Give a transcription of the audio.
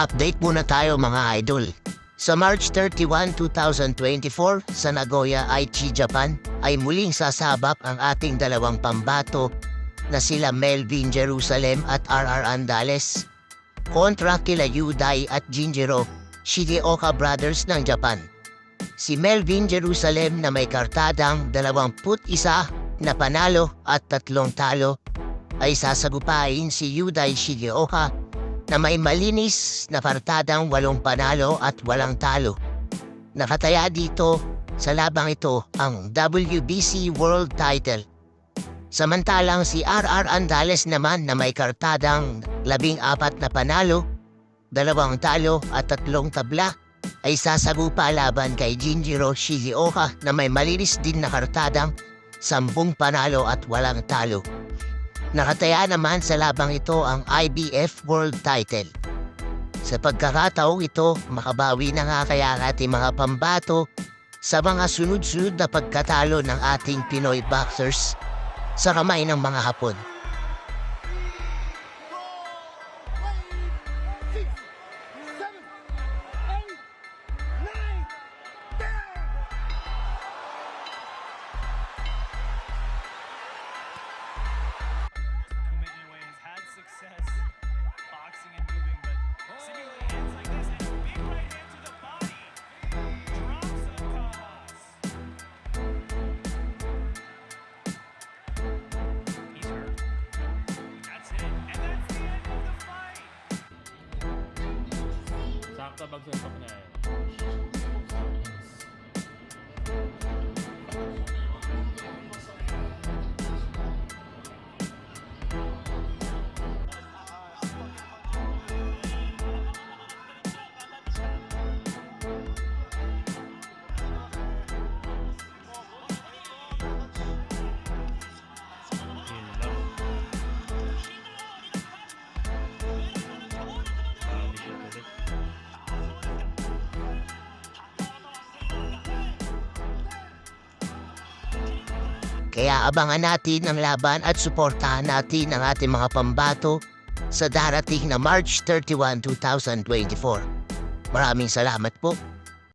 Update muna tayo mga idol. Sa March 31, 2024 sa Nagoya, Aichi, Japan ay muling sasabak ang ating dalawang pambato na sila Melvin Jerusalem at RR Andales kontra kila Yudai at Jinjiro Shigeoka Brothers ng Japan. Si Melvin Jerusalem na may kartadang 21 na panalo at tatlong talo ay sasagupain si Yudai Shigeoka na may malinis na kartadang walong panalo at walang talo. Nakataya dito sa labang ito ang WBC World Title. Samantalang si RR Andales naman na may kartadang labing apat na panalo, dalawang talo at tatlong tabla ay sasagupa laban kay Jinjiro Shigeoka na may malinis din na kartadang sampung panalo at walang talo. Nakataya naman sa labang ito ang IBF World Title. Sa pagkakataong ito, makabawi na nga kaya ating mga pambato sa mga sunod-sunod na pagkatalo ng ating Pinoy boxers sa kamay ng mga Hapon. आपका बक्स खपने आएगा Kaya abangan natin ang laban at suportahan natin ang ating mga pambato sa darating na March 31, 2024. Maraming salamat po.